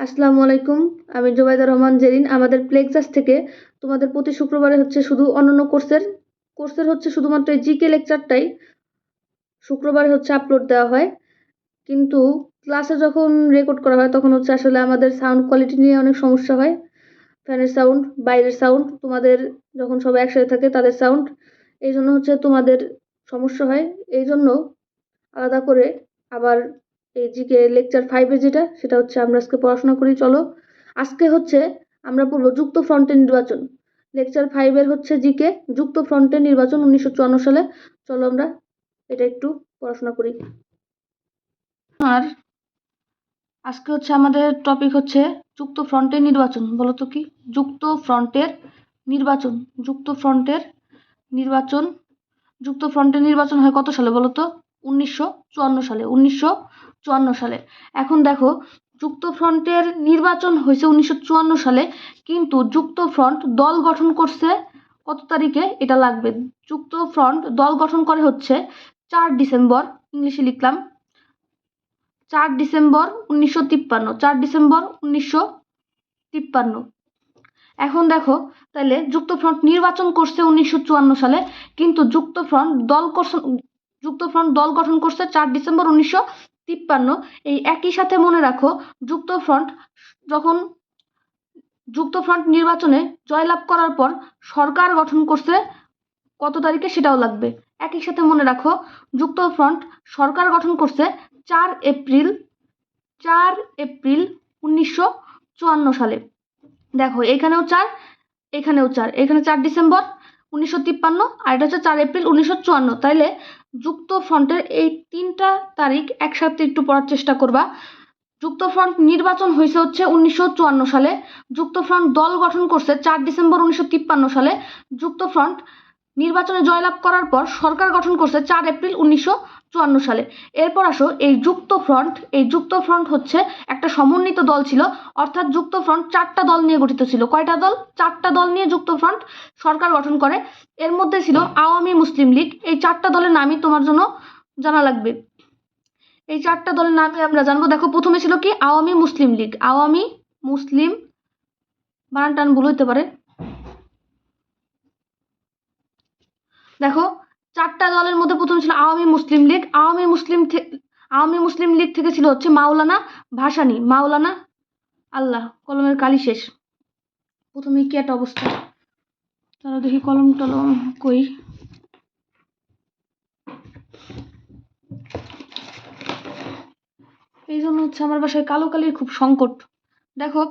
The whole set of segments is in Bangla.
আসসালামু আলাইকুম। আমি জোবাইদা রহমান জেরিন। আমাদের প্লেক্সাস থেকে তোমাদের প্রতি শুক্রবারে হচ্ছে শুধু অন্যান্য কোর্সের কোর্সের হচ্ছে শুধুমাত্র এই জিকে লেকচারটাই শুক্রবারে হচ্ছে আপলোড দেওয়া হয়। কিন্তু ক্লাসে যখন রেকর্ড করা হয়, তখন হচ্ছে আসলে আমাদের সাউন্ড কোয়ালিটি নিয়ে অনেক সমস্যা হয়। ফ্যানের সাউন্ড বাইরের সাউন্ড তোমাদের যখন সবাই একসাথে থাকে তাদের সাউন্ড এই জন্য হচ্ছে তোমাদের সমস্যা হয়। এই জন্য আলাদা করে আবার এই জিকে লেকচার ফাইভে যেটা, সেটা হচ্ছে আমরা আজকে পড়াশোনা করি, চলো। আজকে হচ্ছে আমরা পড়ব যুক্ত ফ্রন্টের নির্বাচন। লেকচার ফাইভের হচ্ছে জিকে যুক্ত ফ্রন্টের নির্বাচন উনিশশো চুয়ান্ন সালে। চলো আমরা এটা একটু পড়াশোনা করি। আর আজকে হচ্ছে আমাদের টপিক হচ্ছে যুক্ত ফ্রন্টের নির্বাচন বলো তো কি? যুক্ত ফ্রন্টের নির্বাচন, যুক্ত ফ্রন্টের নির্বাচন, যুক্ত ফ্রন্টের নির্বাচন হয় কত সালে বলো তো উনিশশো চুয়ান্ন সালে, উনিশশো চুয়ান্ন সালে। এখন দেখো যুক্ত ফ্রন্টের নির্বাচন হয়েছে উনিশশো চুয়ান্ন সালে, কিন্তু যুক্তফ্রন্ট দল গঠন করছে কত তারিখে? এটা লাগবে। যুক্ত ফ্রন্ট দল গঠন করে হচ্ছে চার ডিসেম্বর, ইংলিশে লিখলাম। চার ডিসেম্বর উনিশশো তিপ্পান্ন, চার ডিসেম্বর উনিশশো তিপ্পান্ন। এখন দেখো তাহলে যুক্তফ্রন্ট নির্বাচন করছে উনিশশো চুয়ান্ন সালে, কিন্তু যুক্তফ্রন্ট দল করছে যুক্ত দল গঠন করছে চার ডিসেম্বর উনিশশো তিপ্পান্ন। এই একই সাথে মনে রাখো, যুক্ত ফ্রন্ট যখন যুক্ত ফ্রন্ট নির্বাচনে জয়লাভ করার পর সরকার গঠন করছে, কত তারিখে সেটাও লাগবে। একই সাথে মনে রাখো, যুক্ত ফ্রন্ট সরকার গঠন করছে চার এপ্রিল চার এপ্রিল উনিশশো চুয়ান্ন সালে। দেখো, এখানেও চার এখানেও চার। এখানে চার ডিসেম্বর উনিশশো তিপ্পান্ন, আর এটা হচ্ছে চার এপ্রিল উনিশশো চুয়ান্ন। তাইলে যুক্ত ফ্রন্টের এই তিনটা তারিখ একসাথে একটু পড়ার চেষ্টা করবা। যুক্তফ্রন্ট নির্বাচন হয়েছে হচ্ছে উনিশশো চুয়ান্ন সালে। যুক্তফ্রন্ট দল গঠন করছে চার ডিসেম্বর উনিশশো তিপ্পান্ন সালে। যুক্ত ফ্রন্ট নির্বাচনে জয়লাভ করার পর সরকার গঠন করছে চার এপ্রিল উনিশশো চুয়ান্ন সালে। এরপর আসো, এই যুক্ত ফ্রন্ট, এই যুক্ত ফ্রন্ট হচ্ছে একটা সমন্বিত দল ছিল, অর্থাৎ যুক্ত ফ্রন্ট চারটা দল নিয়ে গঠিত ছিল। কয়টা দল? চারটা দল নিয়ে যুক্ত ফ্রন্ট সরকার গঠন করে। এর মধ্যে ছিল আওয়ামী মুসলিম লীগ। এই চারটা দলের নামই তোমার জন্য জানা লাগবে। এই চারটা দলের নামই আমরা জানব। দেখো, প্রথমে ছিল কি? আওয়ামী মুসলিম লীগ। আওয়ামী মুসলিম বানান টান ভুল হইতে পারে। দেখো, চারটা দলের মধ্যে প্রথম ছিল আওয়ামী মুসলিম লীগ। আওয়ামী মুসলিম আওয়ামী মুসলিম লীগ থেকে ছিল হচ্ছে মাওলানা ভাসানি। মাওলানা আল্লাহ, কলমের কালি শেষ। প্রথমে কি একটা অবস্থা? তারা দেখি কলম টলম কই? এই জন্য হচ্ছে আমার বাসায় কালো কালির খুব সংকট। দেখো,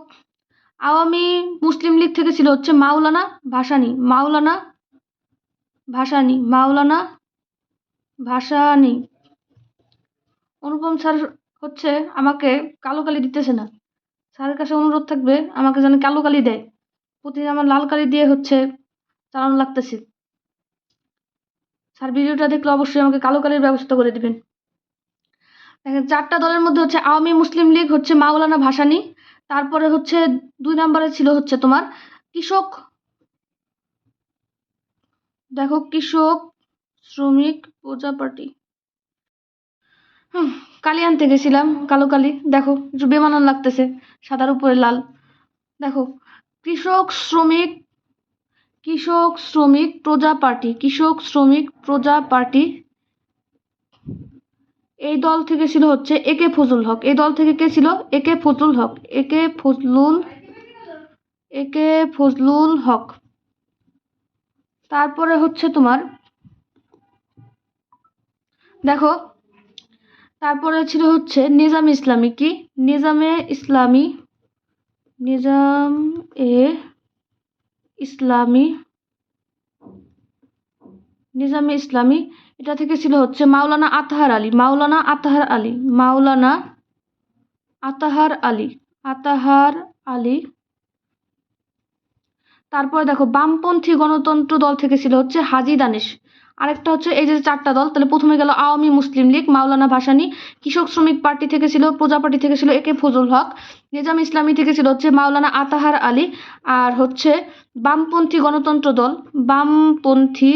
আওয়ামী মুসলিম লীগ থেকে ছিল হচ্ছে মাওলানা ভাসানি। মাওলানা ভাসানী, মাওলানা ভাসানী। অনুপম স্যার হচ্ছে আমাকে কালো কালি দিতেছে না। স্যারের কাছে অনুরোধ থাকবে, আমাকে যেন কালো কালি দেয়। প্রতিদিন আমার লাল কালি দিয়ে হচ্ছে চালানো লাগতেছে। স্যার, ভিডিওটা দেখলে অবশ্যই আমাকে কালো কালির ব্যবস্থা করে দেবেন। দেখেন, চারটা দলের মধ্যে হচ্ছে আওয়ামী মুসলিম লীগ হচ্ছে মাওলানা ভাসানী। তারপরে হচ্ছে দুই নম্বরে ছিল হচ্ছে তোমার কৃষক দেখো কৃষক, শ্রমিক প্রজা পার্টি হুম, কালি আনতে গেছিলাম, কালো কালি। দেখো, একটু বেমানান লাগতেছে, সাদার উপরে লাল। দেখো, কৃষক, শ্রমিক কৃষক, শ্রমিক প্রজা পার্টি কৃষক, শ্রমিক প্রজা পার্টি এই দল থেকে ছিল হচ্ছে একে ফজলুল হক। এই দল থেকে কে ছিল? একে ফজলুল হক। একে ফজলুল একে ফজলুল হক। তারপরে হচ্ছে তোমার, দেখো, তারপরে ছিল হচ্ছে নিজাম ইসলামী কি? নিজামে ইসলামী, নিজাম এ ইসলামী, নিজামে ইসলামী, এটা থেকে ছিল হচ্ছে মাওলানা আতাহার আলী, মাওলানা আতাহার আলী, মাওলানা আতাহার আলী আতাহার আলী তারপরে দেখো, বামপন্থী গণতন্ত্র দল থেকে ছিল হচ্ছে হাজি দানেশ। আরেকটা হচ্ছে এই যে চারটা দল, তাহলে প্রথমে গেল আওয়ামী মুসলিম লীগ, মাওলানা ভাসানী। কৃষক শ্রমিক পার্টি থেকে ছিল, প্রজা পার্টি থেকে ছিল একে ফজল হক। নিজাম ইসলামী থেকে ছিল হচ্ছে মাওলানা আতাহার আলী। আর হচ্ছে বামপন্থী গণতন্ত্র দল, বামপন্থী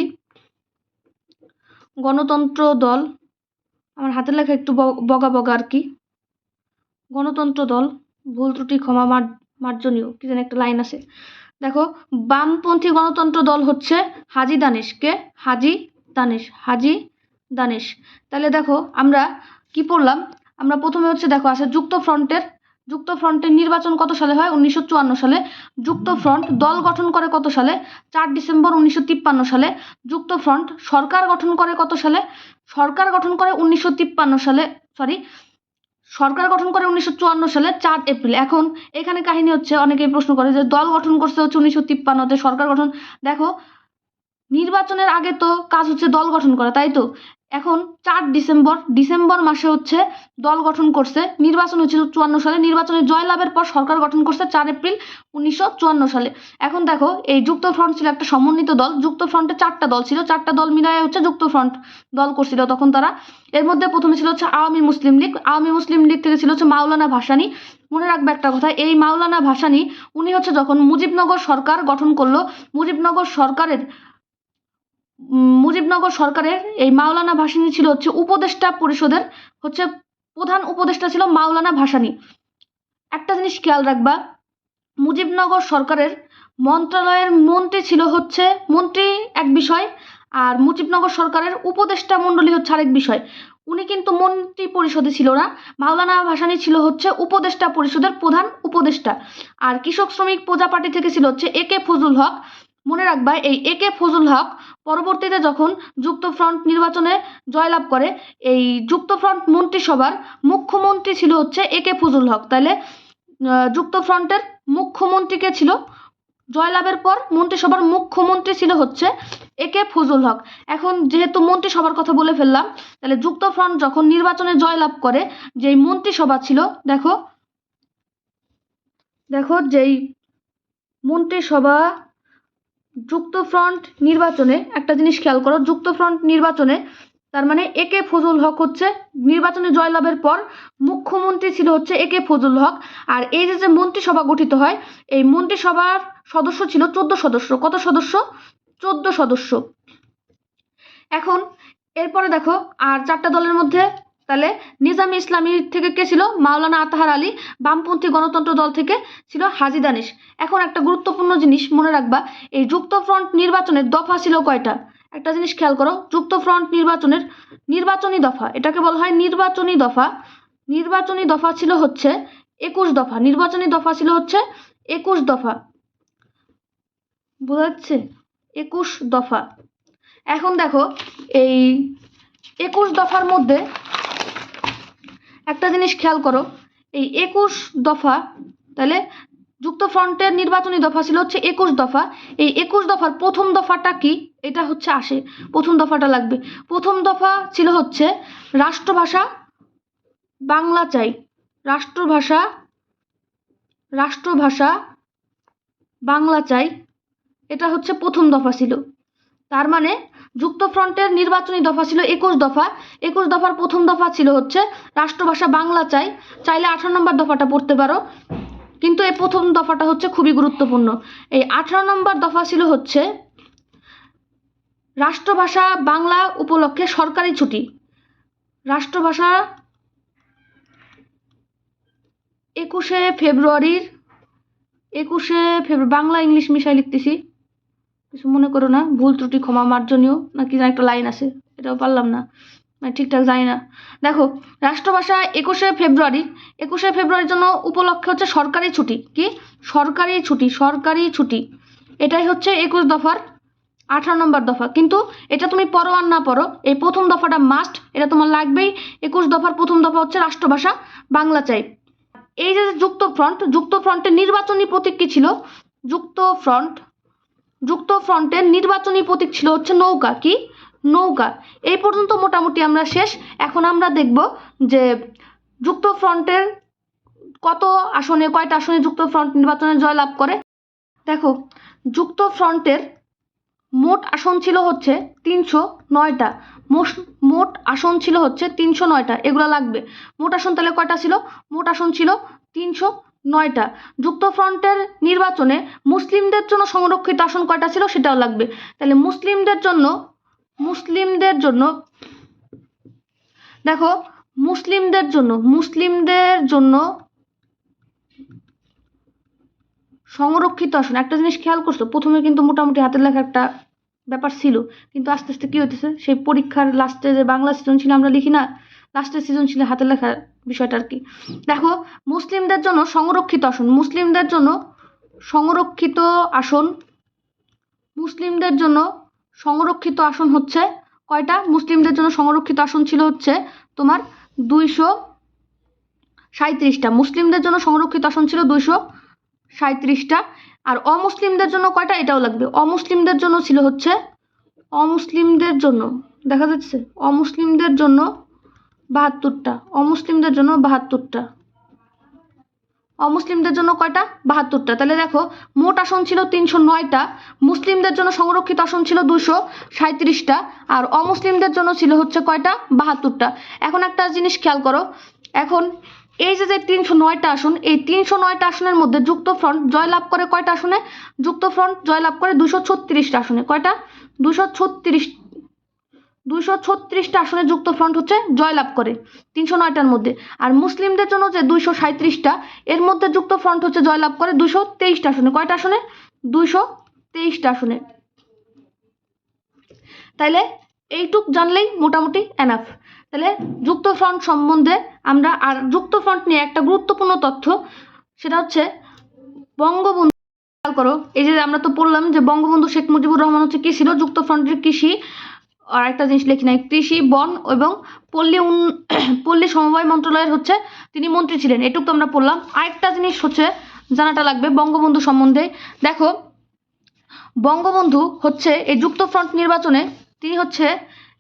গণতন্ত্র দল, আমার হাতের লেখা একটু বগা বগা আর কি। গণতন্ত্র দল, ভুল ত্রুটি ক্ষমা মার মার্জনীয়, কি যেন একটা লাইন আছে। দেখো, বামপন্থী গণতন্ত্র দল হচ্ছে হাজি দানেশ। কে? হাজি দানেশ হাজি দানেশ। তাহলে দেখো, আমরা কি পড়লাম? আমরা প্রথমে হচ্ছে দেখো আছে যুক্ত ফ্রন্টের যুক্ত ফ্রন্টের নির্বাচন কত সালে হয়? উনিশশো চুয়ান্ন সালে। যুক্ত ফ্রন্ট দল গঠন করে কত সালে? চার ডিসেম্বর উনিশশো তিপ্পান্ন সালে। যুক্ত ফ্রন্ট সরকার গঠন করে কত সালে? সরকার গঠন করে উনিশশো তিপ্পান্ন সালে সরি সরকার গঠন করে উনিশশো চুয়ান্ন সালে চার এপ্রিল। এখন এখানে কাহিনী হচ্ছে, অনেকেই প্রশ্ন করে যে দল গঠন করছে হচ্ছে উনিশশো তিপ্পান্নতে, সরকার গঠন। দেখো, নির্বাচনের আগে তো কাজ হচ্ছে দল গঠন করা, তাই তো? এখন চার ডিসেম্বর। ডিসেম্বর মাসে হচ্ছে দল গঠন করছে। নির্বাচন হয়েছিল চুয়ান্ন সালে। নির্বাচনে জয়লাভের পর সরকার গঠন করছে চার এপ্রিল উনিশশো চুয়ান্ন সালে। এখন দেখো, এই যুক্ত ফ্রন্ট ছিল একটা সমন্বিত দল। যুক্ত ফ্রন্টে চারটা দল ছিল। চারটা দল মিলায় হচ্ছে যুক্ত ফ্রন্ট দল করছিল তখন তারা। এর মধ্যে প্রথমে ছিল হচ্ছে আওয়ামী মুসলিম লীগ। আওয়ামী মুসলিম লীগ থেকে ছিল হচ্ছে মাওলানা ভাসানী। মনে রাখবে একটা কথা, এই মাওলানা ভাসানী, উনি হচ্ছে যখন মুজিবনগর সরকার গঠন করল, মুজিবনগর সরকারের মুজিবনগর সরকারের এই মাওলানা ভাসানী ছিল হচ্ছে উপদেষ্টা পরিষদের, হচ্ছে প্রধান উপদেষ্টা ছিল মাওলানা ভাসানী। একটা জিনিস খেয়াল রাখবা, মুজিবনগর সরকারের মন্ত্রণালয়ের মন্ত্রী ছিল হচ্ছে মন্ত্রী এক বিষয়, আর মুজিবনগর সরকারের উপদেষ্টা মণ্ডলী হচ্ছে আরেক বিষয়। উনি কিন্তু মন্ত্রী পরিষদে ছিল না, মাওলানা ভাসানী ছিল হচ্ছে উপদেষ্টা পরিষদের প্রধান উপদেষ্টা। আর কৃষক শ্রমিক প্রজা পার্টি থেকে ছিল হচ্ছে এ কে ফজল হক। মনে রাখবা, এই এ কে ফজল হক পরবর্তীতে যখন যুক্ত ফ্রন্ট নির্বাচনে জয়লাভ করে, এই যুক্ত ফ্রন্ট মন্ত্রিসভার মুখ্যমন্ত্রী ছিল হচ্ছে এ কে ফজল হক। তাহলে যুক্ত ফ্রন্টের মুখ্যমন্ত্রী কে ছিল? জয়লাভের পর মন্ত্রিসভার মুখ্যমন্ত্রী ছিল হচ্ছে এ কে ফজল হক। এখন যেহেতু মন্ত্রিসভার কথা বলে ফেললাম তাহলে যুক্ত ফ্রন্ট যখন নির্বাচনে জয়লাভ করে, যেই মন্ত্রিসভা ছিল, দেখো দেখো যেই মন্ত্রিসভা যুক্ত ফ্রন্ট নির্বাচনে, একটা জিনিস খেয়াল করো, যুক্ত ফ্রন্ট নির্বাচনে, তার মানে এ কে ফজল হক হচ্ছে নির্বাচনে জয়লাভের পর মুখ্যমন্ত্রী ছিল হচ্ছে এ কে ফজল হক। আর এই যে যে মন্ত্রিসভা গঠিত হয়, এই মন্ত্রিসভার সদস্য ছিল চোদ্দ সদস্য। কত সদস্য? চোদ্দ সদস্য। এখন, এরপরে দেখো, আর চারটা দলের মধ্যে তাহলে নিজামী ইসলামী থেকে কে ছিল? মাওলানা আতাহার আলী, বামপন্থী গণতন্ত্র দল থেকে ছিল হাজি দানিশ। এখন একটা গুরুত্বপূর্ণ জিনিস মনে রাখবা, এই যুক্ত ফ্রন্ট নির্বাচনের দফা ছিল কয়টা? একটা জিনিস খেয়াল করো, যুক্ত ফ্রন্ট নির্বাচনের নির্বাচনী দফা, এটাকে বলা হয় নির্বাচনী দফা। নির্বাচনী দফা ছিল হচ্ছে একুশ দফা, নির্বাচনী দফা ছিল হচ্ছে একুশ দফা। বোঝা যাচ্ছে? একুশ দফা। এখন দেখো, এই একুশ দফার মধ্যে একটা জিনিস খেয়াল করো, এই একুশ দফা, তাহলে যুক্ত ফ্রন্টের নির্বাচনী দফা ছিল হচ্ছে একুশ দফা, এই একুশ দফার প্রথম দফাটা কি? এটা হচ্ছে আসে, প্রথম দফাটা লাগবে। প্রথম দফা ছিল হচ্ছে রাষ্ট্রভাষা, বাংলা চাই, রাষ্ট্রভাষা রাষ্ট্রভাষা, বাংলা চাই, এটা হচ্ছে প্রথম দফা ছিল। তার মানে যুক্ত ফ্রন্টের নির্বাচনী দফা ছিল একুশ দফা। একুশ দফার প্রথম দফা ছিল হচ্ছে রাষ্ট্রভাষা বাংলা চাই। চাইলে আঠারো নম্বর দফাটা পড়তে পারো। কিন্তু এই প্রথম দফাটা হচ্ছে খুবই গুরুত্বপূর্ণ। এই আঠারো নম্বর দফা ছিল হচ্ছে রাষ্ট্রভাষা বাংলা উপলক্ষে সরকারি ছুটি। রাষ্ট্রভাষা একুশে ফেব্রুয়ারির, একুশে ফেব্রুয়ারি, বাংলা, ইংলিশ মিশাই লিখতেছি। কিছু মনে করো না, ভুল ত্রুটি ক্ষমা মার্জনীয় না কি একটা লাইন আছে এটাও পারলাম না। মানে ঠিকঠাক জানি না। দেখো, রাষ্ট্রভাষা একুশে ফেব্রুয়ারি, একুশে ফেব্রুয়ারির জন্য উপলক্ষে হচ্ছে সরকারি ছুটি। কি? সরকারি ছুটি সরকারি ছুটি। এটাই হচ্ছে একুশ দফার আঠারো নম্বর দফা। কিন্তু এটা তুমি পড়ো আর না পড়ো, এই প্রথম দফাটা মাস্ট এটা তোমার লাগবেই। একুশ দফার প্রথম দফা হচ্ছে রাষ্ট্রভাষা, বাংলা চাই। এই যে যুক্ত ফ্রন্ট যুক্ত ফ্রন্টের নির্বাচনী প্রতীক কি ছিল? যুক্ত ফ্রন্ট যুক্ত ফ্রন্টের নির্বাচনী প্রতীক ছিল হচ্ছে নৌকা, কি? নৌকা। এই পর্যন্ত মোটামুটি আমরা শেষ। এখন আমরা দেখব যে যুক্ত ফ্রন্টের কত আসনে, কয়টা আসনে যুক্ত ফ্রন্ট নির্বাচনে জয়লাভ করে? দেখো, যুক্ত ফ্রন্টের মোট আসন ছিল হচ্ছে তিনশো নয়টা। মোট- আসন ছিল হচ্ছে তিনশো নয়টা। এগুলো লাগবে। মোট আসন তাহলে কয়টা ছিল? মোট আসন ছিল তিনশো নয়টা। যুক্ত ফ্রন্টের নির্বাচনে মুসলিমদের জন্য সংরক্ষিত আসন কয়টা ছিল সেটাও লাগবে। তাহলে মুসলিমদের জন্য মুসলিমদের জন্য, দেখো, মুসলিমদের জন্য মুসলিমদের জন্য সংরক্ষিত আসন। একটা জিনিস খেয়াল করছ, প্রথমে কিন্তু মোটামুটি হাতের লেখা একটা ব্যাপার ছিল, কিন্তু আস্তে আস্তে কী হইতেছে? সেই পরীক্ষার লাস্টে যে বাংলা সৃজনশীল আমরা লিখি না লাস্টের সৃজনশীলে হাতের লেখার বিষয়টা আর কি। দেখো, মুসলিমদের জন্য সংরক্ষিত আসন, মুসলিমদের জন্য সংরক্ষিত আসন, মুসলিমদের জন্য সংরক্ষিত আসন হচ্ছে কয়টা? মুসলিমদের জন্য সংরক্ষিত আসন ছিল হচ্ছে তোমার দুইশো সাঁত্রিশটা মুসলিমদের জন্য সংরক্ষিত আসন ছিল দুইশো সাঁত্রিশটা আর অমুসলিমদের জন্য কয়টা? এটাও লাগবে। অমুসলিমদের জন্য ছিল হচ্ছে, অমুসলিমদের জন্য, দেখা যাচ্ছে, অমুসলিমদের জন্য বাহাত্তরটা। অমুসলিমদের জন্য বাহাত্তরটা। অমুসলিমদের জন্য কয়টা? বাহাত্তরটা। তাহলে দেখো, মোট আসন ছিল তিনশো নয়টা, মুসলিমদের জন্য সংরক্ষিত আসন ছিল দুশো সাঁত্রিশটা আর অমুসলিমদের জন্য ছিল হচ্ছে কয়টা? বাহাত্তরটা। এখন একটা জিনিস খেয়াল করো, এখন এই যে যে তিনশো নয়টা আসন, এই তিনশো নয়টা আসনের মধ্যে যুক্ত ফ্রন্ট জয়লাভ করে কয়টা আসনে? যুক্ত ফ্রন্ট জয়লাভ করে দুশো ছত্রিশটা আসনে। কয়টা? দুশো ছত্রিশ দুইশো ছত্রিশটা আসনে যুক্ত ফ্রন্ট হচ্ছে জয়লাভ করে, তিনশো নয়টার মধ্যে। আর মুসলিমদের জন্য যে দুইশো সাঁত্রিশটা এর মধ্যে যুক্ত ফ্রন্ট হচ্ছে জয়লাভ করে দুশো তেইশটা আসনে। কয়টা আসনে? দুইশো তেইশটা আসনে। তাইলে এইটুক জানলেই মোটামুটি এনাফ তাহলে যুক্ত ফ্রন্ট সম্বন্ধে আমরা আর যুক্ত ফ্রন্ট নিয়ে একটা গুরুত্বপূর্ণ তথ্য, সেটা হচ্ছে বঙ্গবন্ধু খেয়াল করো, এই যে আমরা তো পড়লাম যে বঙ্গবন্ধু শেখ মুজিবুর রহমান হচ্ছে কি ছিল যুক্ত ফ্রন্টের কৃষি আর একটা জিনিস লিখি নাই, কৃষি, বন এবং পল্লী উন, পল্লী সমবায় মন্ত্রণালয়ের হচ্ছে তিনি মন্ত্রী ছিলেন, এটুকু আমরা পড়লাম। আরেকটা জিনিস হচ্ছে, জানাটা লাগবে বঙ্গবন্ধু সম্বন্ধে। দেখো, বঙ্গবন্ধু হচ্ছে এই যুক্ত ফ্রন্ট নির্বাচনে তিনি হচ্ছে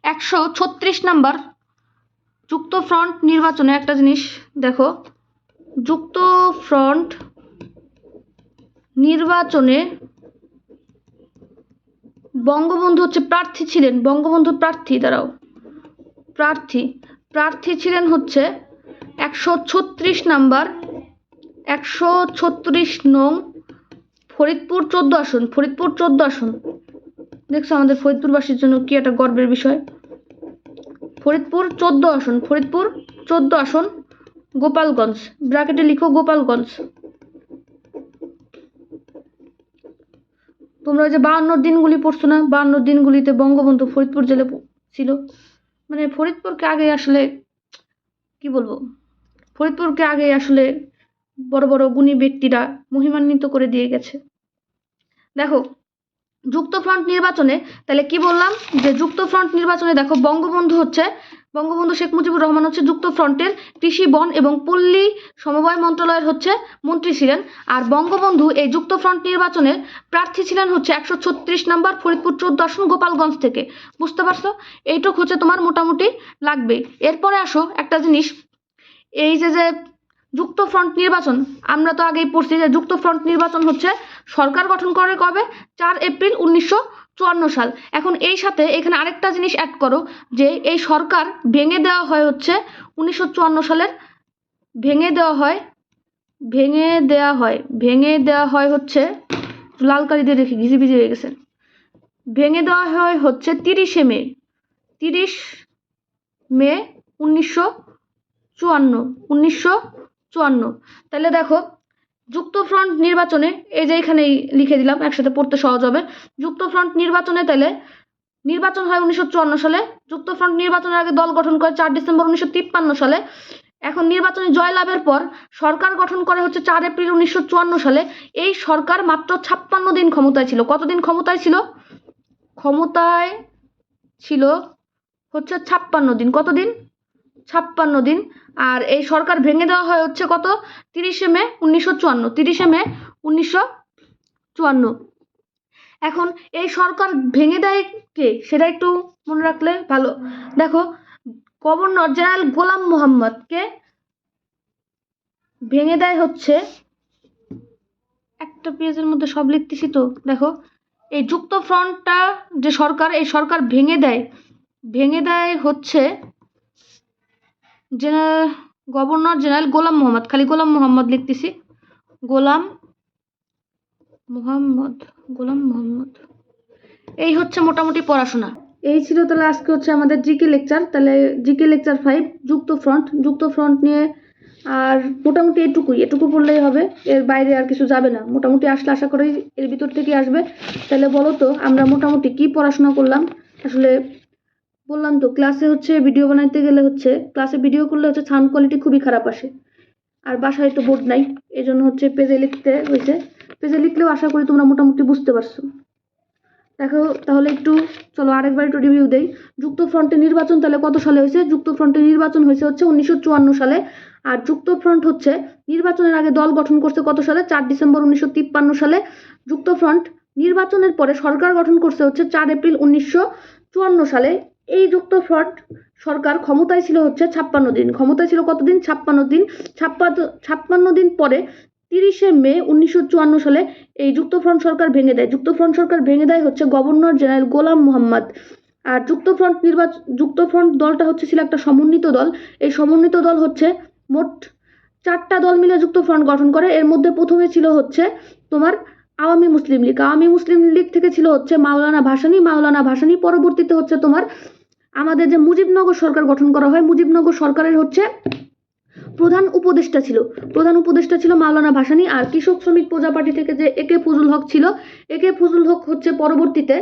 একশো ছত্রিশ নাম্বার। যুক্ত ফ্রন্ট নির্বাচনে একটা জিনিস, দেখো যুক্ত ফ্রন্ট নির্বাচনে বঙ্গবন্ধু হচ্ছে প্রার্থী ছিলেন। বঙ্গবন্ধুর প্রার্থী, দাঁড়াও। প্রার্থী। প্রার্থী ছিলেন হচ্ছে একশো ছত্রিশ নাম্বার, একশো ছত্রিশ নং ফরিদপুর চোদ্দ আসন, ফরিদপুর চোদ্দ আসন। দেখছ আমাদের ফরিদপুরবাসীর জন্য কি একটা গর্বের বিষয়। ফরিদপুর চোদ্দ আসন, ফরিদপুর চোদ্দ আসন, গোপালগঞ্জ, ব্র্যাকেটে লিখো গোপালগঞ্জ। তোমরা যে বাহান্ন দিনগুলি পড়ছো না? বাহান্ন দিনগুলিতে বঙ্গবন্ধু ফরিদপুর জেলে ছিল। মানে ফরিদপুরকে আগে আসলে, কি বলব? ফরিদপুরকে আগে আসলে বড় বড় গুণী ব্যক্তিরা মহিমান্বিত করে দিয়ে গেছে। দেখো, যুক্ত ফ্রন্ট নির্বাচনে, তাহলে কি বললাম? যে যুক্ত ফ্রন্ট নির্বাচনে দেখো, বঙ্গবন্ধু হচ্ছে বঙ্গবন্ধু শেখ মুজিবুর রহমান হচ্ছে যুক্ত ফ্রন্টের কৃষি বন এবং পল্লী সমবায় মন্ত্রণালয়ের হচ্ছে মন্ত্রী ছিলেন। আর বঙ্গবন্ধু এই যুক্ত ফ্রন্ট নির্বাচনের প্রার্থী ছিলেন হচ্ছে একশো ছত্রিশ নাম্বার ফরিদপুর চোদ্দ আসন গোপালগঞ্জ থেকে। বুঝতে পারছ? এইটুক হচ্ছে তোমার মোটামুটি লাগবে। এরপরে আসো একটা জিনিস। এই যে যে যুক্ত ফ্রন্ট নির্বাচন, আমরা তো আগেই পড়ছি যে যুক্ত ফ্রন্ট নির্বাচন হচ্ছে সরকার গঠন করে কবে? চার এপ্রিল উনিশশো চুয়ান্ন সাল। এখন এই সাথে এখানে আরেকটা জিনিস অ্যাড করো, যে এই সরকার ভেঙে দেওয়া হয় হচ্ছে উনিশশো চুয়ান্ন সালের, ভেঙে দেওয়া হয়, ভেঙে দেওয়া হয়, ভেঙে দেওয়া হয় হচ্ছে, লাল কালি দিয়ে রেখে ঘিজি ভিজি হয়ে গেছে। ভেঙে দেওয়া হয় হচ্ছে তিরিশে মে, তিরিশ মে উনিশশো চুয়ান্ন উনিশশো চুয়ান্ন। তাহলে দেখো যুক্ত ফ্রন্ট নির্বাচনে, এই যে এখানেই লিখে দিলাম, একসাথে পড়তে সহজ হবে। যুক্তফ্রন্ট নির্বাচনে তাহলে নির্বাচন হয় উনিশশো চুয়ান্ন সালে যুক্তফ্রন্ট নির্বাচনের আগে দল গঠন করে চার ডিসেম্বর উনিশশো তিপ্পান্ন সালে। এখন নির্বাচনে জয়লাভের পর সরকার গঠন করে হচ্ছে চার এপ্রিল উনিশশো চুয়ান্ন সালে। এই সরকার মাত্র ছাপ্পান্ন দিন ক্ষমতায় ছিল। কতদিন ক্ষমতায় ছিল? ক্ষমতায় ছিল হচ্ছে ছাপ্পান্ন দিন। কতদিন? ছাপ্পান্ন দিন। আর এই সরকার ভেঙে দেওয়া হয় হচ্ছে কত? তিরিশে মে উনিশশো চুয়ান্ন। তিরিশে মে উনিশশো চুয়ান্ন। এখন এই সরকার ভেঙে দেয় কে? সেটা একটু মনে রাখলে ভালো। দেখো, গভর্নর জেনারেল গোলাম মোহাম্মদকে ভেঙে দেয় হচ্ছে একটা পেজের মধ্যে সব লিখতেছি তো, দেখো। এই যুক্ত ফ্রন্টটা যে সরকার, এই সরকার ভেঙে দেয়। ভেঙে দেয় হচ্ছে general, governor general Golam Mohammad, খালি গোলাম মোহাম্মদ লিখতেছি। গোলাম মোহাম্মদ গোলাম মোহাম্মদ। এই হচ্ছে মোটামুটি পড়াশোনা। এই ছিল তাহলে আজকে হচ্ছে আমাদের জিকে লেকচার। তাহলে জিকে লেকচার ফাইভ, যুক্ত ফ্রন্ট। যুক্ত ফ্রন্ট নিয়ে আর মোটামুটি এটুকুই। এটুকু পড়লেই হবে। এর বাইরে আর কিছু যাবে না। মোটামুটি আসলে আশা করি এর ভিতর থেকে আসবে। তাহলে বলো তো, আমরা মোটামুটি কি পড়াশোনা করলাম? আসলে বললাম তো ক্লাসে হচ্ছে ভিডিও বানাইতে গেলে হচ্ছে ক্লাসে ভিডিও করলে হচ্ছে সাউন্ড কোয়ালিটি খুবই খারাপ আসে। আর বাসায় তো বোর্ড নাই এই জন্য হচ্ছে পেজে লিখতে হয়েছে পেজে লিখলেও আশা করি তোমরা মোটামুটি বুঝতে পারছ। দেখো, তাহলে একটু চলো আরেকবার একটু রিভিউ দেই। যুক্ত ফ্রন্টের নির্বাচন তাহলে কত সালে হয়েছে? যুক্ত ফ্রন্টের নির্বাচন হয়েছে হচ্ছে উনিশশো চুয়ান্ন সালে। আর যুক্ত ফ্রন্ট হচ্ছে, নির্বাচনের আগে দল গঠন করছে কত সালে? চার ডিসেম্বর উনিশশো তিপ্পান্ন সালে। যুক্ত ফ্রন্ট নির্বাচনের পরে সরকার গঠন করছে হচ্ছে চার এপ্রিল উনিশশো চুয়ান্ন সালে। এই যুক্ত ফ্রন্ট সরকার ক্ষমতায় ছিল হচ্ছে ছাপ্পান্ন দিন। ক্ষমতায় ছিল কতদিন? ছাপ্পান্ন দিন। ছাপ্পান্ন ছাপ্পান্ন দিন পরে তিরিশে মে উনিশশো চুয়ান্ন সালে এই যুক্তফ্রন্ট সরকার ভেঙে দেয়। যুক্তফ্রন্ট সরকার ভেঙে দেয় হচ্ছে গভর্নর জেনারেল গোলাম মোহাম্মদ। আর যুক্তফ্রন্ট নির্বাচন যুক্তফ্রন্ট দলটা হচ্ছে ছিল একটা সমন্বিত দল। এই সমন্বিত দল হচ্ছে মোট চারটা দল মিলে যুক্তফ্রন্ট গঠন করে। এর মধ্যে প্রথমে ছিল হচ্ছে তোমার আওয়ামী মুসলিম লীগ। আওয়ামী মুসলিম লীগ থেকে ছিল হচ্ছে মাওলানা ভাসানী। মাওলানা ভাসানী পরবর্তীতে হচ্ছে তোমার আমাদের যে মুজিবনগর সরকার গঠন করা হয়, মুজিবনগর সরকারের হচ্ছে প্রধান উপদেষ্টা ছিল। প্রধান উপদেষ্টা ছিল মাওলানা ভাসানী আর কৃষক শ্রমিক প্রজা পার্টি থেকে যে একে ফজল হক ছিল একে ফজল হক হচ্ছে পরবর্তীতে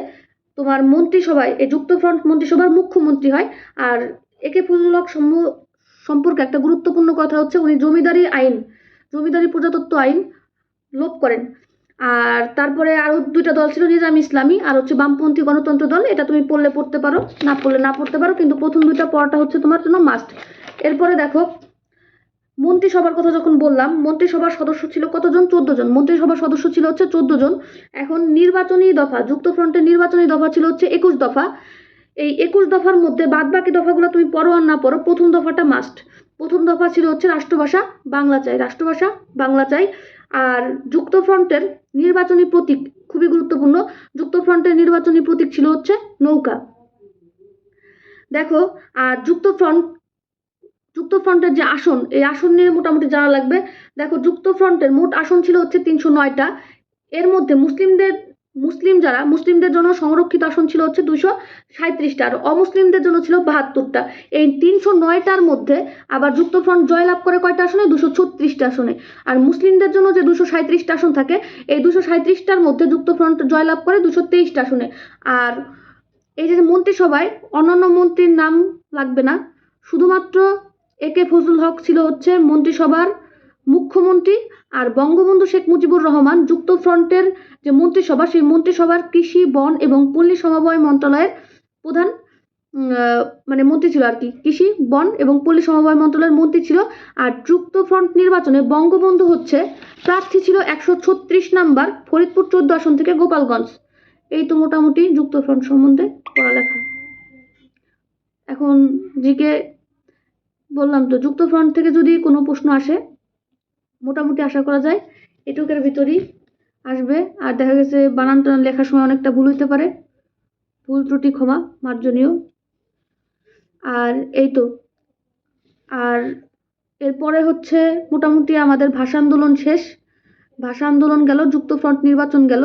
তোমার মন্ত্রিসভায় এই যুক্তফ্রন্ট মন্ত্রিসভার মুখ্যমন্ত্রী হয় আর একে ফজল হক সম্পর্কে একটা গুরুত্বপূর্ণ কথা হচ্ছে উনি জমিদারি আইন, জমিদারি প্রজাতত্ত্ব আইন লোপ করেন। আর তারপরে আরও দুইটা দল ছিল নিজাম ইসলামী আর হচ্ছে বামপন্থী গণতন্ত্র দল। এটা তুমি পড়লে পড়তে পারো, না পড়লে না পড়তে পারো, কিন্তু প্রথম দুইটা পড়াটা হচ্ছে তোমার জন্য মাস্ট এরপরে দেখো, মন্ত্রিসভার কথা যখন বললাম, মন্ত্রিসভার সদস্য ছিল কতজন? চোদ্দ জন মন্ত্রিসভার সদস্য ছিল হচ্ছে চোদ্দ জন এখন নির্বাচনী দফা যুক্তফ্রন্টের নির্বাচনী দফা ছিল হচ্ছে একুশ দফা। এই একুশ দফার মধ্যে বাদ বাকি দফাগুলো তুমি পড়ো আর না পড়ো, প্রথম দফাটা মাস্ট প্রথম দফা ছিল হচ্ছে রাষ্ট্রভাষা, বাংলা চাই, রাষ্ট্রভাষা, বাংলা চাই। আর যুক্তফ্রন্টের নির্বাচনী প্রতীক খুবই গুরুত্বপূর্ণ। যুক্তফ্রন্টের নির্বাচনী প্রতীক ছিল হচ্ছে নৌকা। দেখো, আর যুক্তফ্রন্ট, যুক্তফ্রন্টের যে আসন, এই আসন নিয়ে মোটামুটি জানা লাগবে। দেখো, যুক্তফ্রন্টের মোট আসন ছিল হচ্ছে তিনশো নয়টা। এর মধ্যে মুসলিমদের মুসলিম যারা, মুসলিমদের জন্য সংরক্ষিত আসন ছিল হচ্ছে দুশো সাঁত্রিশটা আর অমুসলিমদের জন্য ছিল বাহাত্তরটা। এই তিনশো নয়টার মধ্যে আবার যুক্তফ্রন্ট জয়লাভ করে কয়টা আসনে? দুশো ছত্রিশটা আসনে। আর মুসলিমদের জন্য যে দুশো সাঁত্রিশটা আসন থাকে, এই দুশো সাঁত্রিশটার মধ্যে যুক্তফ্রন্ট জয়লাভ করে দুশো তেইশটা আসনে। আর এই যে মন্ত্রিসভায় অন্যান্য মন্ত্রীর নাম লাগবে না, শুধুমাত্র একে ফজলুল হক ছিল হচ্ছে মন্ত্রিসভার মুখ্যমন্ত্রী আর বঙ্গবন্ধু শেখ মুজিবুর রহমান যুক্তফ্রন্টের যে মন্ত্রিসভা, সেই মন্ত্রিসভার কৃষি, বন এবং পল্লী সমবায় মন্ত্রণালয়ের প্রধান মানে মন্ত্রী ছিল আর কি, কৃষি, বন এবং পল্লী সমবায় মন্ত্রণালয়ের মন্ত্রী ছিল। আর যুক্তফ্রন্ট নির্বাচনে বঙ্গবন্ধু হচ্ছে প্রার্থী ছিল একশো ছত্রিশ নাম্বার ফরিদপুর চোদ্দ আসন থেকে গোপালগঞ্জ। এই তো মোটামুটি যুক্তফ্রন্ট সম্বন্ধে পড়ালেখা। এখন জিকে বললাম তো যুক্তফ্রন্ট থেকে যদি কোনো প্রশ্ন আসে মোটামুটি আশা করা যায়, এটুকের ভিতরই আসবে। আর দেখা গেছে, বানান টানান লেখার সময় অনেকটা ভুল হইতে পারে। ভুল ত্রুটি ক্ষমা মার্জনীয়। আর এই তো। আর এরপরে হচ্ছে মোটামুটি আমাদের ভাষা আন্দোলন শেষ। ভাষা আন্দোলন গেল যুক্তফ্রন্ট নির্বাচন গেল।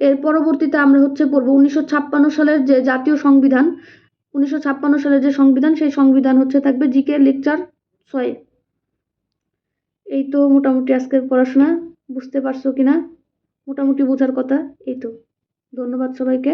এর পরবর্তীতে আমরা হচ্ছে পড়ব উনিশশো ছাপ্পান্ন সালের যে জাতীয় সংবিধান। উনিশশো ছাপ্পান্ন সালের যে সংবিধান, সেই সংবিধান হচ্ছে থাকবে জিকে লেকচার ছয়ে। এই তো মোটামুটি আজকের পড়াশোনা, বুঝতে পারছ কিনা? মোটামুটি বোঝার কথা, এই তো। ধন্যবাদ সবাইকে।